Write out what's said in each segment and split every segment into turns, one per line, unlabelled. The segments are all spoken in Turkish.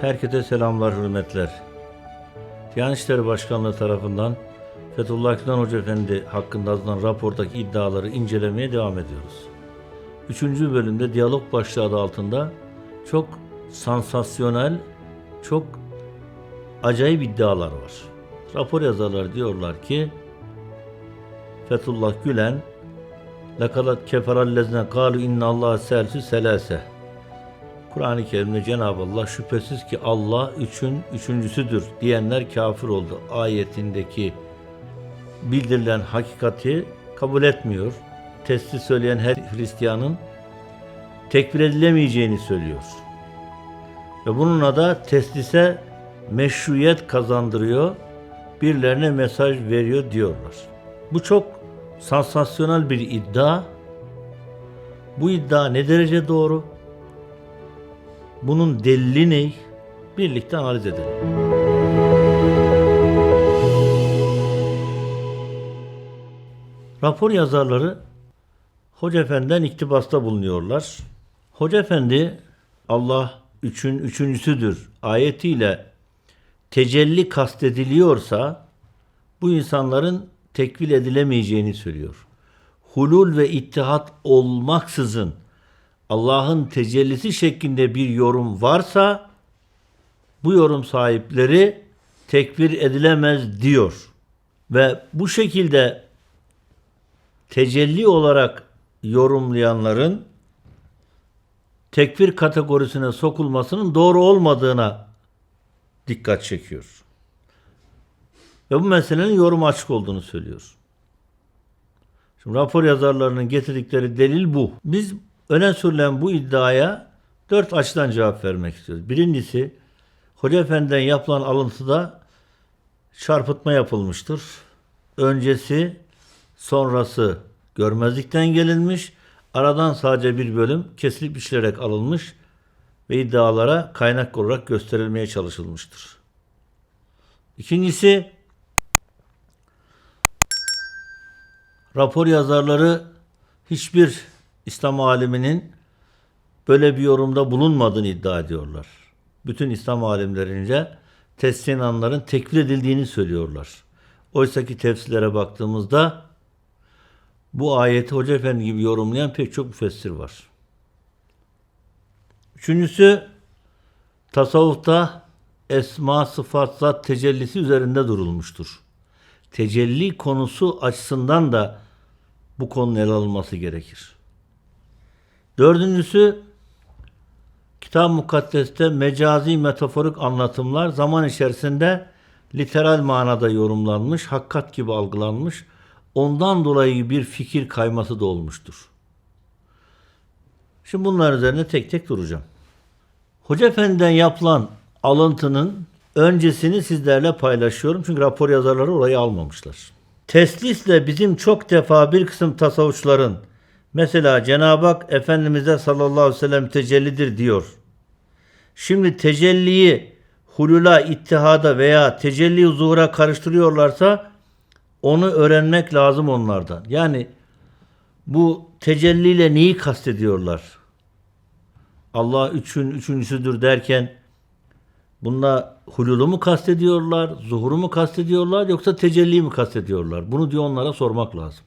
Herkese selamlar, hürmetler. Diyanet İşleri Başkanlığı tarafından Fethullah Gülen Hoca Efendi hakkında alınan rapordaki iddiaları incelemeye devam ediyoruz. Üçüncü bölümde diyalog başlığı adı altında çok sansasyonel, çok acayip iddialar var. Rapor yazarları diyorlar ki Fethullah Gülen lakalat keferallezine kalu inna Allah selsu selase Kur'an-ı Kerim'de Cenab-ı Allah şüphesiz ki Allah üçün üçüncüsüdür diyenler kafir oldu. Ayetindeki bildirilen hakikati kabul etmiyor. Testi söyleyen her Hristiyanın tekfir edilemeyeceğini söylüyor. Ve bununla da teslise meşruiyet kazandırıyor, birilerine mesaj veriyor diyorlar. Bu çok sansasyonel bir iddia. Bu iddia ne derece doğru? Bunun delili ne? Birlikte analiz edelim. Rapor yazarları Hoca Efendi'den iktibasta bulunuyorlar. Hoca Efendi Allah üçün üçüncüsüdür ayetiyle tecelli kastediliyorsa bu insanların tekvil edilemeyeceğini söylüyor. Hulul ve ittihat olmaksızın Allah'ın tecellisi şeklinde bir yorum varsa bu yorum sahipleri tekfir edilemez diyor. Ve bu şekilde tecelli olarak yorumlayanların tekfir kategorisine sokulmasının doğru olmadığına dikkat çekiyor. Ve bu meselenin yorum açık olduğunu söylüyor. Şimdi rapor yazarlarının getirdikleri delil bu. Biz öne sürülen bu iddiaya dört açıdan cevap vermek istiyoruz. Birincisi, Hoca Efendi'den yapılan alıntıda çarpıtma yapılmıştır. Öncesi, sonrası görmezlikten gelinmiş. Aradan sadece bir bölüm kesilip biçilerek alınmış ve iddialara kaynak olarak gösterilmeye çalışılmıştır. İkincisi, rapor yazarları hiçbir İslam aliminin böyle bir yorumda bulunmadığını iddia ediyorlar. Bütün İslam alimlerince teslinanların tekfir edildiğini söylüyorlar. Oysa ki tefsirlere baktığımızda bu ayeti Hoca Efendi gibi yorumlayan pek çok müfessir var. Üçüncüsü tasavvufta esma, sıfat, zat tecellisi üzerinde durulmuştur. Tecelli konusu açısından da bu konunun ele alınması gerekir. Dördüncüsü Kitab-ı Mukaddes'te mecazi metaforik anlatımlar zaman içerisinde literal manada yorumlanmış, hakikat gibi algılanmış. Ondan dolayı bir fikir kayması da olmuştur. Şimdi bunlar üzerine tek tek duracağım. Hoca Efendi'den yapılan alıntının öncesini sizlerle paylaşıyorum. Çünkü rapor yazarları orayı almamışlar. Teslisle bizim çok defa bir kısım tasavvufçuların Mesela Cenab-ı Hak Efendimiz'e sallallahu aleyhi ve sellem tecellidir diyor. Şimdi tecelliyi hulula, ittihada veya tecelli zuhura karıştırıyorlarsa onu öğrenmek lazım onlardan. Yani bu tecelliyle neyi kastediyorlar? Allah üçün üçüncüsüdür derken bununla hululu mu kastediyorlar, zuhuru mu kastediyorlar yoksa tecelli mi kastediyorlar? Bunu diyor onlara sormak lazım.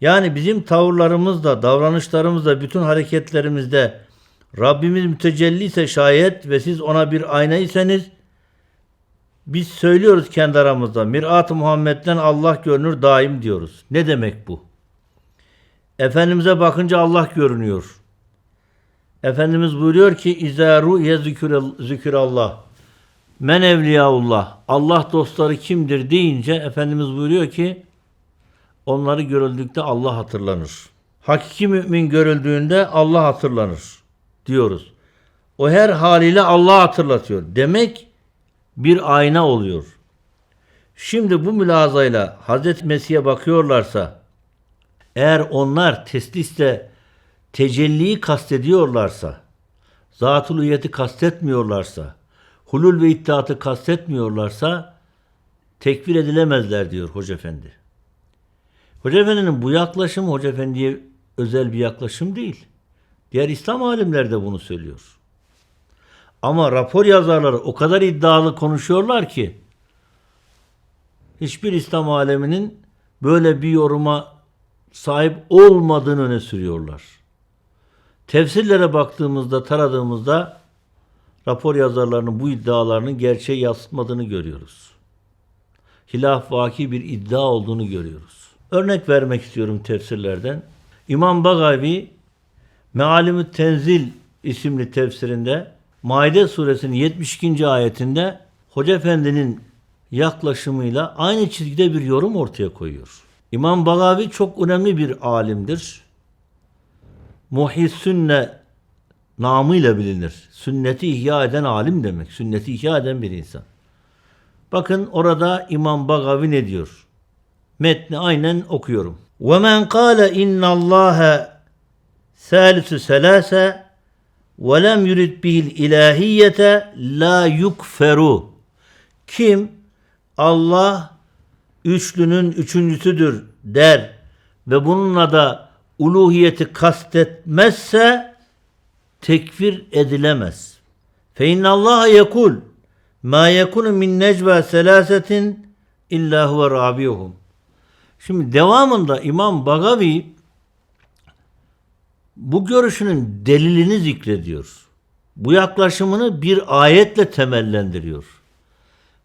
Yani bizim tavırlarımızda, davranışlarımızda, bütün hareketlerimizde Rabbimiz mütecelli ise şayet ve siz ona bir ayna iseniz biz söylüyoruz kendi aramızda. Mirat-ı Muhammed'den Allah görünür daim diyoruz. Ne demek bu? Efendimiz'e bakınca Allah görünüyor. Efendimiz buyuruyor ki İzâ ru'ye zikir Allah. Men evliyaullah. Allah dostları kimdir deyince Efendimiz buyuruyor ki onları görüldükte Allah hatırlanır. Hakiki mümin görüldüğünde Allah hatırlanır diyoruz. O her haliyle Allah hatırlatıyor. Demek bir ayna oluyor. Şimdi bu mülazayla Hazreti Mesih'e bakıyorlarsa eğer onlar teslisle tecelliyi kastediyorlarsa, zat-ı üyeti kastetmiyorlarsa, hulul ve iddiatı kastetmiyorlarsa tekfir edilemezler diyor Hoca Efendi. Hoca Efendi'nin bu yaklaşımı Hoca Efendi'ye özel bir yaklaşım değil. Diğer İslam alimleri de bunu söylüyor. Ama rapor yazarları o kadar iddialı konuşuyorlar ki hiçbir İslam aleminin böyle bir yoruma sahip olmadığını öne sürüyorlar. Tefsirlere baktığımızda, taradığımızda rapor yazarlarının bu iddialarının gerçeği yansıtmadığını görüyoruz. Hilaf vaki bir iddia olduğunu görüyoruz. Örnek vermek istiyorum tefsirlerden. İmam Bagavi Mealimü Tenzil isimli tefsirinde Maide suresinin 72. ayetinde Hoca Efendi'nin yaklaşımıyla aynı çizgide bir yorum ortaya koyuyor. İmam Bagavi çok önemli bir alimdir. Muhis sünne namıyla bilinir. Sünneti ihya eden alim demek. Sünneti ihya eden bir insan. Bakın orada İmam Bagavi ne diyor? Metni aynen okuyorum. وَمَنْ قَالَ اِنَّ اللّٰهَ ثَالِثُ سَلَاسَ وَلَمْ يُرِدْ بِهِ الْاِلَٰهِيَّةَ لَا يُكْفَرُ Kim Allah üçlünün üçüncüsüdür der ve bununla da uluhiyeti kastetmezse tekfir edilemez. Fe innallaha yekul ma yekunu min necva selasetin illa huve rabiyuhum. Şimdi devamında İmam Bagavi bu görüşünün delilini zikrediyor. Bu yaklaşımını bir ayetle temellendiriyor.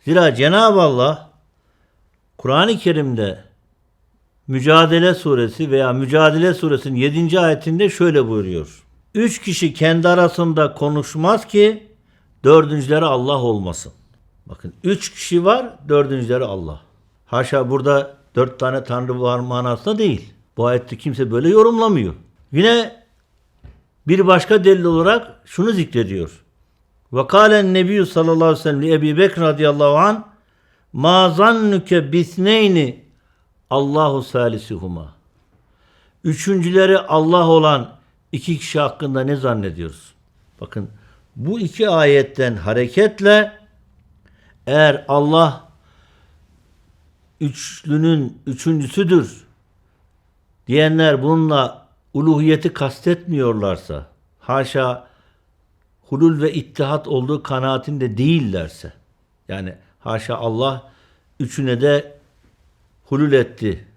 Zira Cenab-ı Allah Kur'an-ı Kerim'de Mücadele suresi veya Mücadele suresinin 7. ayetinde şöyle buyuruyor. Üç kişi kendi arasında konuşmaz ki dördüncüleri Allah olmasın. Bakın üç kişi var, dördüncüleri Allah. Haşa burada dört tane tanrı var manasında değil. Bu ayette kimse böyle yorumlamıyor. Yine bir başka delil olarak şunu zikrediyor. Ve kâlen nebiyyü sallallahu aleyhi ve sellem Ebi Bekir radıyallahu an ma zannuke bisneyni Allahu salisuhuma. Üçüncüleri Allah olan iki kişi hakkında ne zannediyoruz? Bakın bu iki ayetten hareketle eğer Allah üçlünün üçüncüsüdür diyenler bununla uluhiyeti kastetmiyorlarsa, haşa hulul ve ittihat olduğu kanaatinde değillerse, yani haşa Allah üçüne de hulul etti.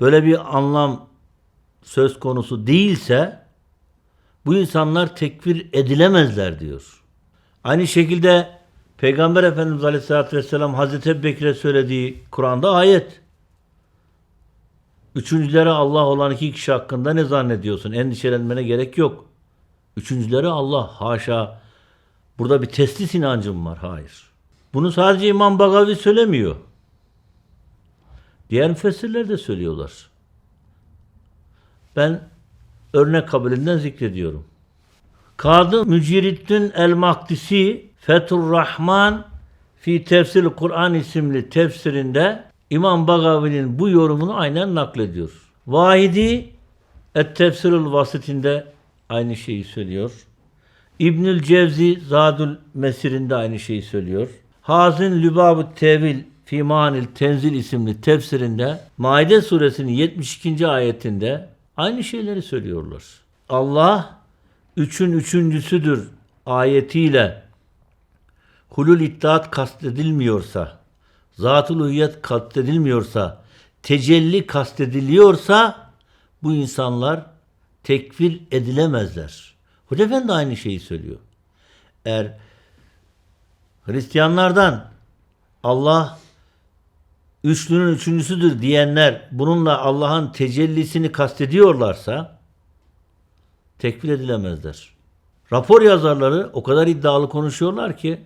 Böyle bir anlam söz konusu değilse bu insanlar tekfir edilemezler diyor. Aynı şekilde Peygamber Efendimiz Aleyhisselatü Vesselam Hazreti Ebu Bekir'e söylediği Kur'an'da ayet. Üçüncüleri Allah olan iki kişi hakkında ne zannediyorsun? Endişelenmene gerek yok. Üçüncüleri Allah. Haşa. Burada bir teslis inancım var. Hayır. Bunu sadece İmam Bagavi söylemiyor. Diğer müfessirler de söylüyorlar. Ben örnek kabilinden zikrediyorum. Kadı Müciriddin el-Makdisi Fethur Rahman fi tefsir Kur'an isimli tefsirinde İmam Bagavi'nin bu yorumunu aynen naklediyor. Vahidi Et Tefsirul Vasitinde aynı şeyi söylüyor. İbnül Cevzi Zadül Mesir'inde aynı şeyi söylüyor. Hazin Lübab-ı Tevil Fimanil Tenzil isimli tefsirinde Maide suresinin 72. ayetinde aynı şeyleri söylüyorlar. Allah üçün üçüncüsüdür ayetiyle hulul iddiat kastedilmiyorsa, zat-ı uluhiyet kastedilmiyorsa, tecelli kastediliyorsa bu insanlar tekfir edilemezler. Hoca Efendi aynı şeyi söylüyor. Eğer Hristiyanlardan Allah üçlünün üçüncüsüdür diyenler bununla Allah'ın tecellisini kastediyorlarsa tekfir edilemezler. Rapor yazarları o kadar iddialı konuşuyorlar ki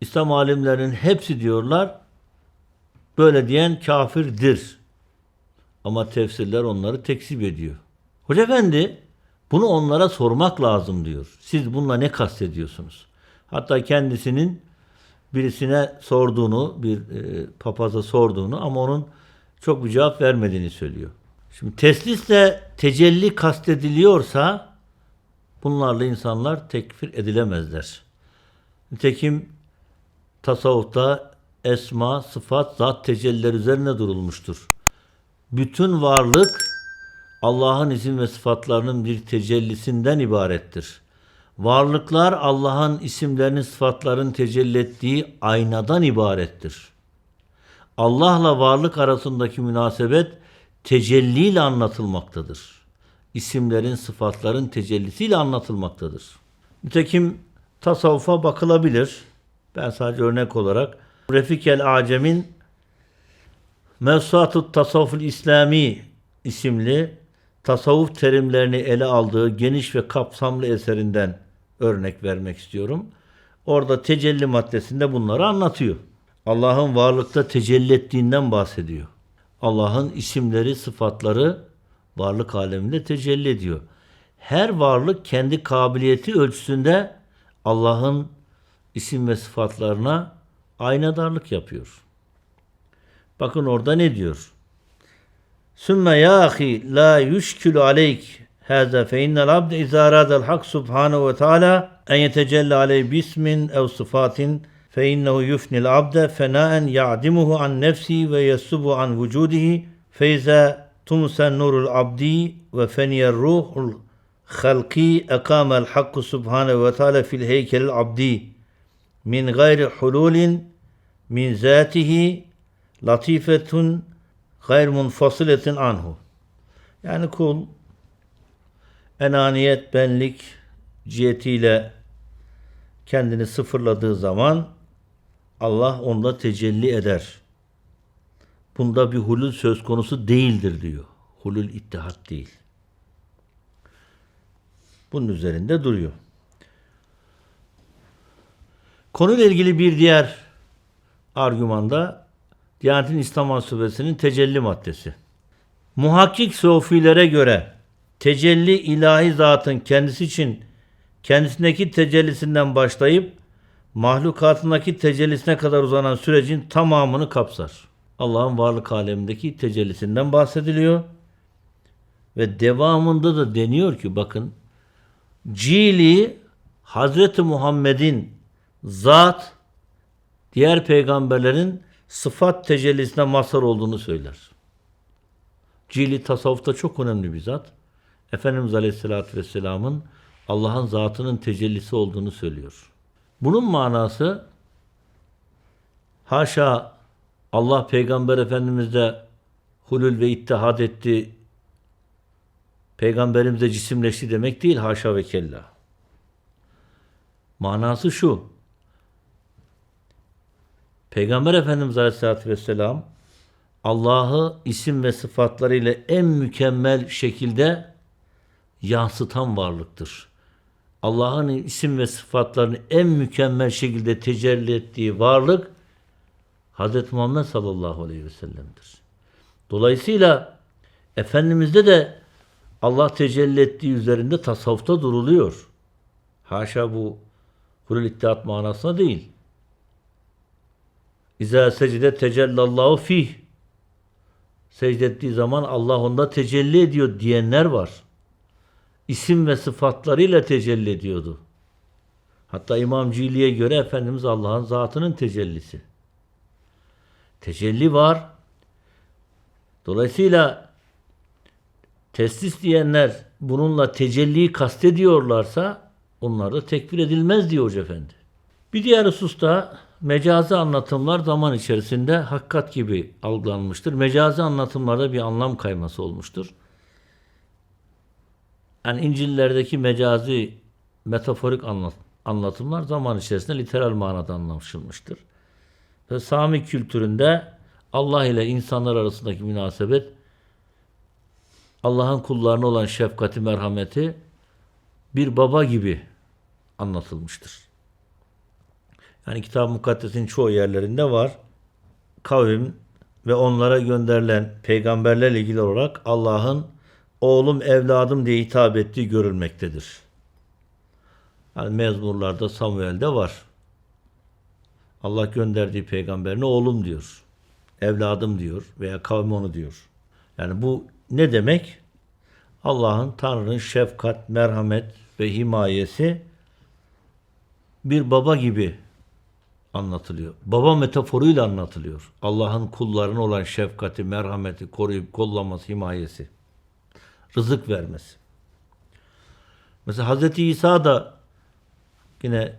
İslam alimlerinin hepsi diyorlar böyle diyen kafirdir. Ama tefsirler onları tekzip ediyor. Hoca Efendi bunu onlara sormak lazım diyor. Siz bununla ne kastediyorsunuz? Hatta kendisinin birisine sorduğunu, bir e, papaza sorduğunu ama onun çok bir cevap vermediğini söylüyor. Şimdi teslisle tecelli kastediliyorsa bunlarla insanlar tekfir edilemezler. Nitekim tasavvufta esma, sıfat, zat tecelliler üzerine durulmuştur. Bütün varlık Allah'ın isim ve sıfatlarının bir tecellisinden ibarettir. Varlıklar Allah'ın isimlerinin, sıfatların tecelli ettiği aynadan ibarettir. Allah'la varlık arasındaki münasebet tecelliyle anlatılmaktadır. İsimlerin, sıfatların tecellisiyle anlatılmaktadır. Nitekim tasavvufa bakılabilir. Ben sadece örnek olarak Refik el Acem'in Mevsuatut Tasavvuful İslami isimli tasavvuf terimlerini ele aldığı geniş ve kapsamlı eserinden örnek vermek istiyorum. Orada tecelli maddesinde bunları anlatıyor. Allah'ın varlıkta tecelli ettiğinden bahsediyor. Allah'ın isimleri, sıfatları varlık aleminde tecelli ediyor. Her varlık kendi kabiliyeti ölçüsünde Allah'ın isim ve sıfatlarına aynadarlık yapıyor. Bakın orada ne diyor? Sümme ya ahi la yüşkülü aleyk hâzâ fe innel abde izâ arâdel hak subhanahu ve teâlâ en yetecelle aleyh bismin ev sıfatin fe innehu yufnil abde fenâen ya'dimuhu an nefsi ve yessubu an vücudihi fe izâ tumsen nurul abdi ve feniyer ruhul halki ekamel hakku subhanahu ve teâlâ fil heykelil abdi min gayri hululin min zatihi latifetun gayr munfasiletin anhu. Yani kul enaniyet, benlik cihetiyle kendini sıfırladığı zaman Allah onda tecelli eder. Bunda bir hulul söz konusu değildir diyor. Hulul ittihat değil. Bunun üzerinde duruyor. Konuyla ilgili bir diğer argümanda Diyanet'in İslam Ansübesi'nin tecelli maddesi. Muhakkik sofilere göre tecelli ilahi zatın kendisi için kendisindeki tecellisinden başlayıp mahlukatındaki tecellisine kadar uzanan sürecin tamamını kapsar. Allah'ın varlık alemindeki tecellisinden bahsediliyor. Ve devamında da deniyor ki bakın Cili Hazreti Muhammed'in zat diğer peygamberlerin sıfat tecellisine mazhar olduğunu söyler. Cili tasavvufta çok önemli bir zat. Efendimiz Aleyhisselatü Vesselam'ın Allah'ın zatının tecellisi olduğunu söylüyor. Bunun manası haşa Allah Peygamber Efendimiz'de hulül ve ittihad etti, Peygamberimize cisimleşti demek değil haşa ve kella. Manası şu. Peygamber Efendimiz Aleyhisselatü Vesselam Allah'ı isim ve sıfatlarıyla en mükemmel şekilde yansıtan varlıktır. Allah'ın isim ve sıfatlarını en mükemmel şekilde tecelli ettiği varlık Hz. Muhammed sallallahu aleyhi ve sellem'dir. Dolayısıyla Efendimiz'de de Allah tecelli ettiği üzerinde tasavvufta duruluyor. Haşa bu hulul ittihat manasına değil. İza secde tecellallahu fih. Secde zaman Allah onda tecelli ediyor diyenler var. İsim ve sıfatlarıyla tecelli ediyordu. Hatta İmam Cili'ye göre Efendimiz Allah'ın zatının tecellisi. Tecelli var. Dolayısıyla teslis diyenler bununla tecelliyi kastediyorlarsa onlar da tekfir edilmez diyor Hoca Efendi. Bir diğer hususta mecazi anlatımlar zaman içerisinde hakikat gibi algılanmıştır. Mecazi anlatımlarda bir anlam kayması olmuştur. Yani İncil'lerdeki mecazi metaforik anlat, anlatımlar zaman içerisinde literal manada anlaşılmıştır. Ve Sami kültüründe Allah ile insanlar arasındaki münasebet Allah'ın kullarına olan şefkati, merhameti bir baba gibi anlatılmıştır. Yani Kitab-ı Mukaddes'in çoğu yerlerinde var. Kavim ve onlara gönderilen peygamberlerle ilgili olarak Allah'ın oğlum evladım diye hitap ettiği görülmektedir. Yani mezmurlarda Samuel'de var. Allah gönderdiği peygamberine oğlum diyor. Evladım diyor veya kavmi onu diyor. Yani bu ne demek? Allah'ın Tanrı'nın şefkat, merhamet ve himayesi bir baba gibi anlatılıyor. Baba metaforuyla anlatılıyor. Allah'ın kullarına olan şefkati, merhameti, koruyup kollaması, himayesi. Rızık vermesi. Mesela Hz. İsa da yine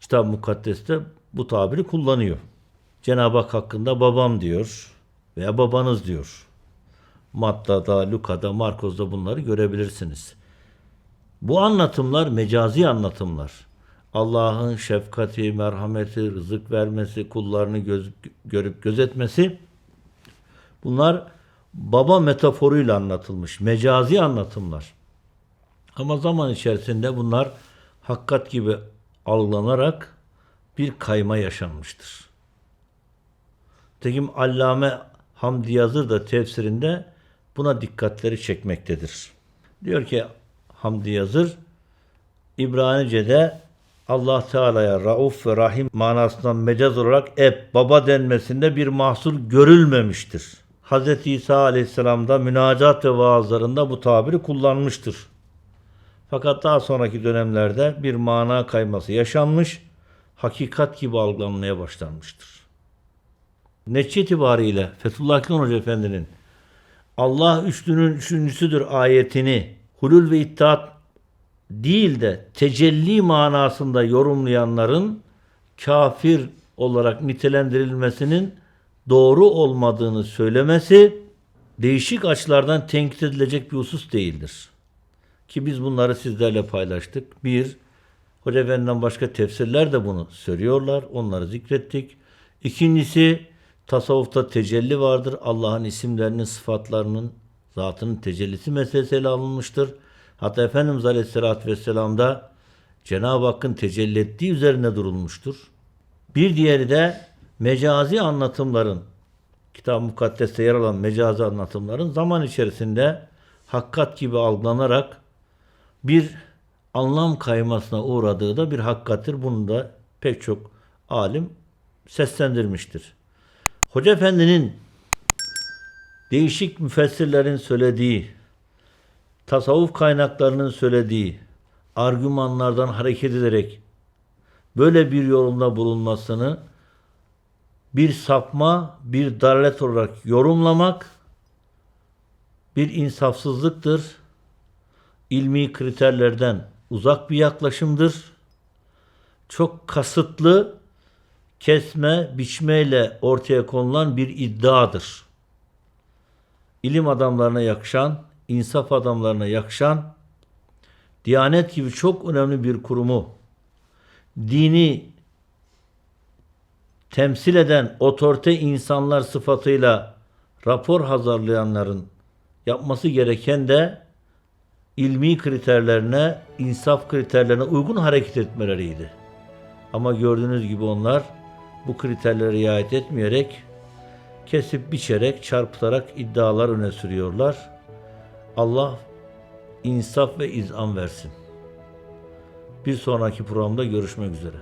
Kitap-ı Mukaddes'te bu tabiri kullanıyor. Cenab-ı Hak hakkında babam diyor veya babanız diyor. Matta'da, Luka'da, Markoz'da bunları görebilirsiniz. Bu anlatımlar mecazi anlatımlar. Allah'ın şefkati, merhameti, rızık vermesi, kullarını göz, görüp gözetmesi bunlar baba metaforuyla anlatılmış. Mecazi anlatımlar. Ama zaman içerisinde bunlar hakikat gibi algılanarak bir kayma yaşanmıştır. Tekim Allame Hamdi Yazır da tefsirinde buna dikkatleri çekmektedir. Diyor ki Hamdi Yazır, İbranice'de Allah Teala'ya Rauf ve Rahim manasından mecaz olarak eb, baba denmesinde bir mahsur görülmemiştir. Hz. İsa Aleyhisselam'da münacat ve vaazlarında bu tabiri kullanmıştır. Fakat daha sonraki dönemlerde bir mana kayması yaşanmış, hakikat gibi algılanmaya başlanmıştır. Netçe itibariyle Fethullah Gülen Hoca Efendi'nin Allah üçlünün üçüncüsüdür ayetini hulul ve ittihat değil de tecelli manasında yorumlayanların kafir olarak nitelendirilmesinin doğru olmadığını söylemesi değişik açılardan tenkit edilecek bir husus değildir. Ki biz bunları sizlerle paylaştık. Bir, Hoca Efendi'den başka tefsirler de bunu söylüyorlar. Onları zikrettik. İkincisi, tasavvufta tecelli vardır. Allah'ın isimlerinin, sıfatlarının, zatının tecellisi meselesi ele alınmıştır. Hatta Efendimiz Aleyhisselatü Vesselam'da Cenab-ı Hakk'ın tecelli ettiği üzerine durulmuştur. Bir diğeri de mecazi anlatımların, Kitab-ı Mukaddes'te yer alan mecazi anlatımların zaman içerisinde hakkat gibi algılanarak bir anlam kaymasına uğradığı da bir hakikattir. Bunu da pek çok alim seslendirmiştir. Hoca Efendi'nin değişik müfessirlerin söylediği, tasavvuf kaynaklarının söylediği argümanlardan hareket ederek böyle bir yorumda bulunmasını bir sapma, bir dalalet olarak yorumlamak bir insafsızlıktır. İlmi kriterlerden uzak bir yaklaşımdır. Çok kasıtlı kesme, biçmeyle ortaya konulan bir iddiadır. İlim adamlarına yakışan, insaf adamlarına yakışan, Diyanet gibi çok önemli bir kurumu, dini temsil eden otorite insanlar sıfatıyla rapor hazırlayanların yapması gereken de ilmi kriterlerine, insaf kriterlerine uygun hareket etmeleriydi. Ama gördüğünüz gibi onlar bu kriterlere riayet etmeyerek kesip biçerek, çarpıtarak iddialar öne sürüyorlar. Allah insaf ve izan versin. Bir sonraki programda görüşmek üzere.